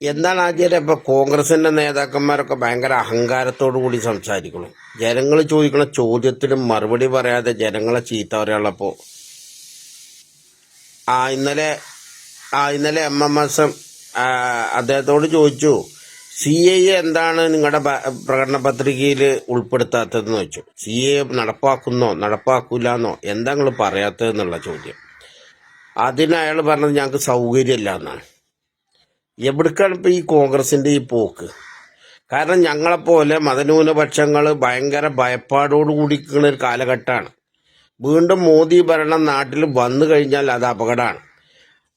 എന്താണ് ആചാര്യ ഇപ്പൊ കോൺഗ്രസിന്റെ നേതാക്കന്മാരൊക്കെ ഭയങ്കര അഹങ്കാരത്തോടു കൂടി സംസാരിക്കണം ജനങ്ങൾ ചോദിക്കുന്ന ചോദ്യത്തിന് മറുപടി പറയാതെ ജനങ്ങളെ ചീത്ത പറയാനുള്ളപ്പോ ആ ഇന്നലെ ആ ഇന്നലെ എം എം എസ് അദ്ദേഹത്തോട് ചോദിച്ചു സി എ എന്താണ് നിങ്ങളുടെ പ്രകടന പത്രികയിൽ ഉൾപ്പെടുത്താത്തതെന്ന് വെച്ചു സി എ നടപ്പാക്കുന്നോ നടപ്പാക്കൂലെന്നോ എന്താ നിങ്ങൾ പറയാത്തതെന്നുള്ള ചോദ്യം. അതിന് അയാൾ പറഞ്ഞത് ഞങ്ങൾക്ക് സൗകര്യമില്ല എന്നാണ് എവിടേക്കാണ് ഇപ്പൊ ഈ കോൺഗ്രസിന്റെ ഈ പോക്ക്? കാരണം ഞങ്ങളെപ്പോലെ മതന്യൂനപക്ഷങ്ങൾ ഭയങ്കര ഭയപ്പാടോട് കൂടിക്കുന്ന ഒരു കാലഘട്ടമാണ്. വീണ്ടും മോദി ഭരണം നാട്ടിൽ വന്നു കഴിഞ്ഞാൽ അത് അപകടമാണ്.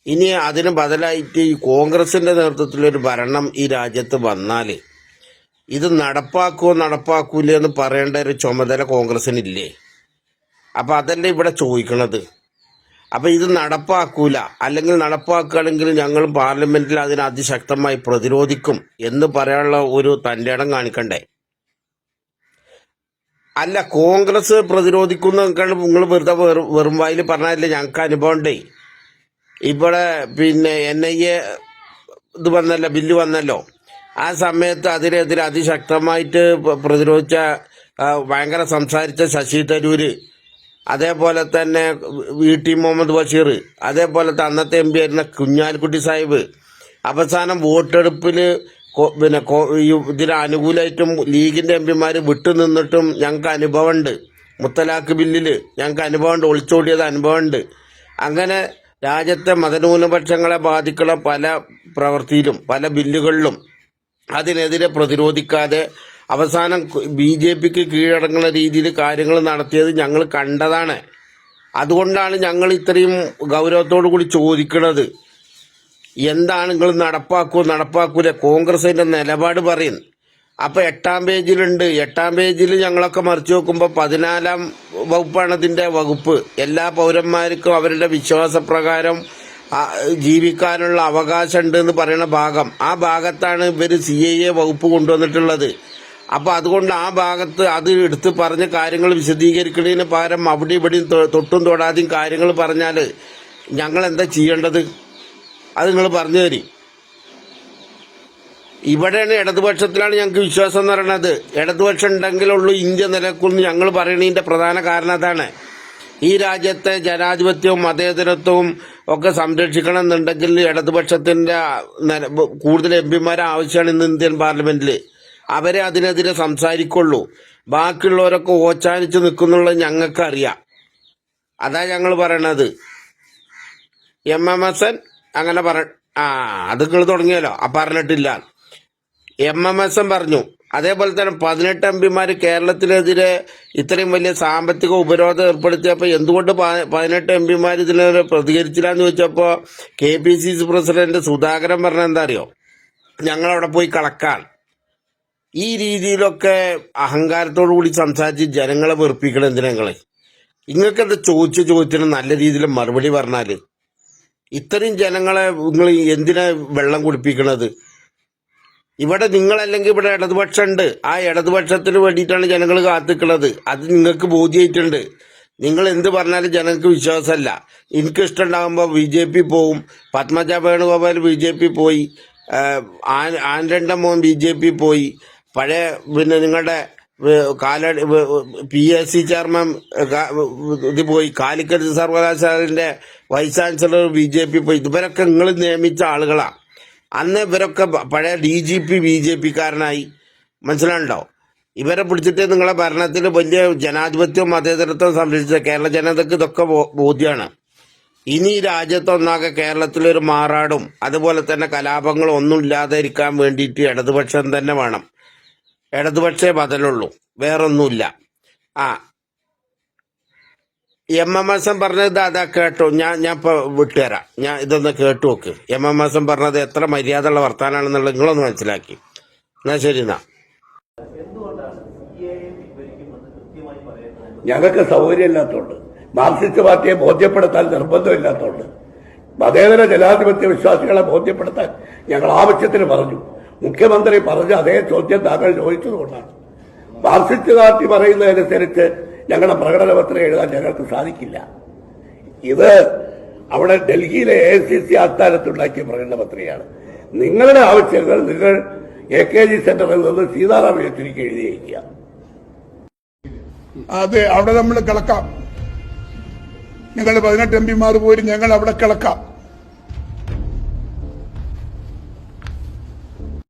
ഇനി അതിന് ബദലായിട്ട് ഈ കോൺഗ്രസിന്റെ നേതൃത്വത്തിലൊരു ഭരണം ഈ രാജ്യത്ത് വന്നാൽ ഇത് നടപ്പാക്കുമോ നടപ്പാക്കൂല എന്ന് പറയേണ്ട ഒരു ചുമതല കോൺഗ്രസിനില്ലേ? അപ്പോൾ അതല്ലേ ഇവിടെ ചോദിക്കണത്. അപ്പൊ ഇത് നടപ്പാക്കൂല. അല്ലെങ്കിൽ നടപ്പാക്കുകയാണെങ്കിൽ ഞങ്ങൾ പാർലമെന്റിൽ അതിനെ അതിശക്തമായി പ്രതിരോധിക്കും എന്ന് പറയാനുള്ള ഒരു തന്റെ ഇടം കാണിക്കണ്ടേ? അല്ല കോൺഗ്രസ് പ്രതിരോധിക്കുന്ന നിങ്ങൾ വെറുതെ വെറും വെറും വായിൽ പറഞ്ഞാലേ ഞങ്ങൾക്ക് അനുഭവം ഉണ്ടേ. ഇവിടെ പിന്നെ എൻ ഐ എ ഇത് വന്നല്ലോ ബില്ല് വന്നല്ലോ. ആ സമയത്ത് അതിനെതിരെ അതിശക്തമായിട്ട് പ്രതിരോധിച്ച ഭയങ്കര സംസാരിച്ച ശശി തരൂര് അതേപോലെ തന്നെ വി ടി മുഹമ്മദ് ബഷീർ അതേപോലെ തന്നെ അന്നത്തെ എം പി ആയിരുന്ന കുഞ്ഞാലിക്കുട്ടി സാഹിബ്. അവസാനം വോട്ടെടുപ്പിൽ പിന്നെ ഇതിന് അനുകൂലമായിട്ടും ലീഗിന്റെ എം പിമാർ വിട്ടുനിന്നിട്ടും ഞങ്ങൾക്ക് അനുഭവമുണ്ട്. മുത്തലാഖ് ബില്ലിൽ ഞങ്ങൾക്ക് അനുഭവമുണ്ട് ഒളിച്ചോടിയത് അനുഭവമുണ്ട്. അങ്ങനെ രാജ്യത്തെ മതന്യൂനപക്ഷങ്ങളെ ബാധിക്കുന്ന പല പ്രവൃത്തിയിലും പല ബില്ലുകളിലും അതിനെതിരെ പ്രതിരോധിക്കാതെ അവസാനം ബി ജെ പിക്ക് കീഴടങ്ങുന്ന രീതിയിൽ കാര്യങ്ങൾ നടത്തിയത് ഞങ്ങൾ കണ്ടതാണ്. അതുകൊണ്ടാണ് ഞങ്ങൾ ഇത്രയും ഗൗരവത്തോടു കൂടി ചോദിക്കുന്നത്. എന്താണ് നിങ്ങൾ നടപ്പാക്കൂ നടപ്പാക്കൂല? കോൺഗ്രസിന്റെ നിലപാട് പറയും. അപ്പോൾ എട്ടാം പേജിലുണ്ട്. എട്ടാം പേജിൽ ഞങ്ങളൊക്കെ മറിച്ചു നോക്കുമ്പോൾ പതിനാലാം വകുപ്പാണ് ഇതിന്റെ വകുപ്പ്. എല്ലാ പൗരന്മാർക്കും അവരുടെ വിശ്വാസപ്രകാരം ജീവിക്കാനുള്ള അവകാശം ഉണ്ട് എന്ന് പറയുന്ന ഭാഗം. ആ ഭാഗത്താണ് ഇവർ സി ഐ എ വകുപ്പ് കൊണ്ടുവന്നിട്ടുള്ളത്. അപ്പൊ അതുകൊണ്ട് ആ ഭാഗത്ത് അത് എടുത്ത് പറഞ്ഞ കാര്യങ്ങൾ വിശദീകരിക്കുന്നതിന് പകരം അവിടെ ഇവിടെയും തൊട്ടും തൊടാതെയും കാര്യങ്ങൾ പറഞ്ഞാൽ ഞങ്ങൾ എന്താ ചെയ്യേണ്ടത്? അത് നിങ്ങൾ പറഞ്ഞു തരി. ഇവിടെയാണ് ഇടതുപക്ഷത്തിലാണ് ഞങ്ങൾക്ക് വിശ്വാസം എന്ന് പറയുന്നത്. ഇടതുപക്ഷം ഉണ്ടെങ്കിലുള്ളൂ ഇന്ത്യ നിലക്കുന്നു ഞങ്ങൾ പറയുന്നതിന്റെ പ്രധാന കാരണം അതാണ്. ഈ രാജ്യത്തെ ജനാധിപത്യവും മതേതരത്വവും ഒക്കെ സംരക്ഷിക്കണം എന്നുണ്ടെങ്കിൽ ഇടതുപക്ഷത്തിന്റെ നില- കൂടുതൽ എം പിമാരെ ആവശ്യമാണ് ഇന്ന് ഇന്ത്യൻ പാർലമെന്റിൽ അവരെ അതിനെതിരെ സംസാരിക്കുള്ളൂ. ബാക്കിയുള്ളവരൊക്കെ ഓച്ചാനിച്ച് നിൽക്കുന്നുള്ള ഞങ്ങൾക്കറിയാം. അതാ ഞങ്ങൾ പറയണത്. എം എം എസ് എൻ അങ്ങനെ പറ ആ അത് നിങ്ങൾ തുടങ്ങിയല്ലോ. ആ പറഞ്ഞിട്ടില്ല. എം എം എസ് എൻ പറഞ്ഞു. അതേപോലെ തന്നെ പതിനെട്ട് എം പിമാർ കേരളത്തിനെതിരെ ഇത്രയും വലിയ സാമ്പത്തിക ഉപരോധം ഏർപ്പെടുത്തിയപ്പോൾ എന്തുകൊണ്ട് പതിനെട്ട് എം പിമാർ ഇതിനെതിരെ പ്രതികരിച്ചില്ല എന്ന് ചോദിച്ചപ്പോൾ K P C C president Sudhakaran പറഞ്ഞ എന്താ അറിയോ? ഞങ്ങളവിടെ പോയി കളക്കാൻ. ഈ രീതിയിലൊക്കെ അഹങ്കാരത്തോടു കൂടി സംസാരിച്ച് ജനങ്ങളെ വെറുപ്പിക്കണം എന്തിനാ നിങ്ങളെ? നിങ്ങൾക്ക് എന്താ ചോദിച്ച ചോദ്യത്തിന് നല്ല രീതിയിൽ മറുപടി പറഞ്ഞാൽ? ഇത്രയും ജനങ്ങളെ നിങ്ങൾ എന്തിനാ വെള്ളം കുടിപ്പിക്കണത്? ഇവിടെ നിങ്ങളല്ലെങ്കിൽ ഇവിടെ ഇടതുപക്ഷം ഉണ്ട് ആ ഇടതുപക്ഷത്തിന് വേണ്ടിയിട്ടാണ് ജനങ്ങൾ കാത്തിക്കുന്നത് അത് നിങ്ങൾക്ക് ബോധ്യമായിട്ടുണ്ട് നിങ്ങൾ എന്ത് പറഞ്ഞാലും ജനങ്ങൾക്ക് വിശ്വാസമല്ല. എനിക്ക് ഇഷ്ടമുണ്ടാകുമ്പോൾ ബി ജെ പി പോവും. Padmaja Venugopal B J P പോയി. ആൻഡന്റെ മോൻ ബി ജെ പി പോയി. പഴയ പിന്നെ നിങ്ങളുടെ കാല പി എസ് സി ചെയർമാൻ ഇത് പോയി Calicut സർവകലാശാലന്റെ vice chancellor B J P പോയി. ഇവരൊക്കെ നിങ്ങൾ നിയമിച്ച ആളുകളാ. അന്ന് ഇവരൊക്കെ പഴയ D G P B J പിക്കാരനായി മനസ്സിലാണ്ടോ ഇവരെ പിടിച്ചിട്ട് നിങ്ങളെ ഭരണത്തിൽ വലിയ ജനാധിപത്യവും മതേതരത്വം സംരക്ഷിച്ച കേരള ജനതയ്ക്ക് ഇതൊക്കെ ബോധ്യമാണ് ഇനി രാജ്യത്തൊന്നാകെ കേരളത്തിലൊരു മാറാടും അതുപോലെ തന്നെ കലാപങ്ങളും ഒന്നും ഇല്ലാതെ ഇരിക്കാൻ വേണ്ടിയിട്ട് ഇടതുപക്ഷം തന്നെ വേണം. ഇടതുപക്ഷേ ബദലുള്ളൂ വേറൊന്നുമില്ല. ആ. എം എം എസ് പറഞ്ഞത് അതാ കേട്ടോ. ഞാൻ ഞാൻ ഇപ്പൊ വിട്ടുതരാം. ഞാൻ ഇതൊന്ന് കേട്ടു നോക്ക്. എം എം എസ് പറഞ്ഞത് എത്ര മര്യാദ ഉള്ള വർത്താനാണെന്നുള്ളത് നിങ്ങളൊന്ന് മനസ്സിലാക്കി. എന്നാ ശരി എന്നാ. ഞങ്ങൾക്ക് സൗകര്യമില്ലാത്തതുകൊണ്ട് മാർക്സിസ്റ്റ് പാർട്ടിയെ ബോധ്യപ്പെടുത്താൻ നിർബന്ധമില്ലാത്തതുകൊണ്ട് മതേതര ജനാധിപത്യ വിശ്വാസികളെ ബോധ്യപ്പെടുത്താൻ ഞങ്ങൾ ആവശ്യത്തിന് പറഞ്ഞു. മുഖ്യമന്ത്രി പറഞ്ഞ അതേ ചോദ്യം താങ്കൾ ചോദിച്ചതുകൊണ്ടാണ്. മാർക്സിസ്റ്റ് പാർട്ടി പറയുന്നതനുസരിച്ച് ഞങ്ങളുടെ പ്രകടന പത്രം എഴുതാൻ ഞങ്ങൾക്ക് സാധിക്കില്ല. ഇത് അവിടെ ഡൽഹിയിലെ എ സി സി ആസ്ഥാനത്തുണ്ടാക്കിയ പ്രകടന പത്രികയാണ് നിങ്ങളുടെ ആവശ്യങ്ങൾ നിങ്ങൾ എ കെ ജി സെന്ററിൽ നിന്ന് സീതാറാം യെച്ചൂരിക്ക് എഴുതിയിരിക്കുക അതെ അവിടെ നമ്മൾ കിളക്കാം. ഞങ്ങൾ പതിനെട്ട് എം പിമാർ പോയി ഞങ്ങൾ അവിടെ കിളക്കാം.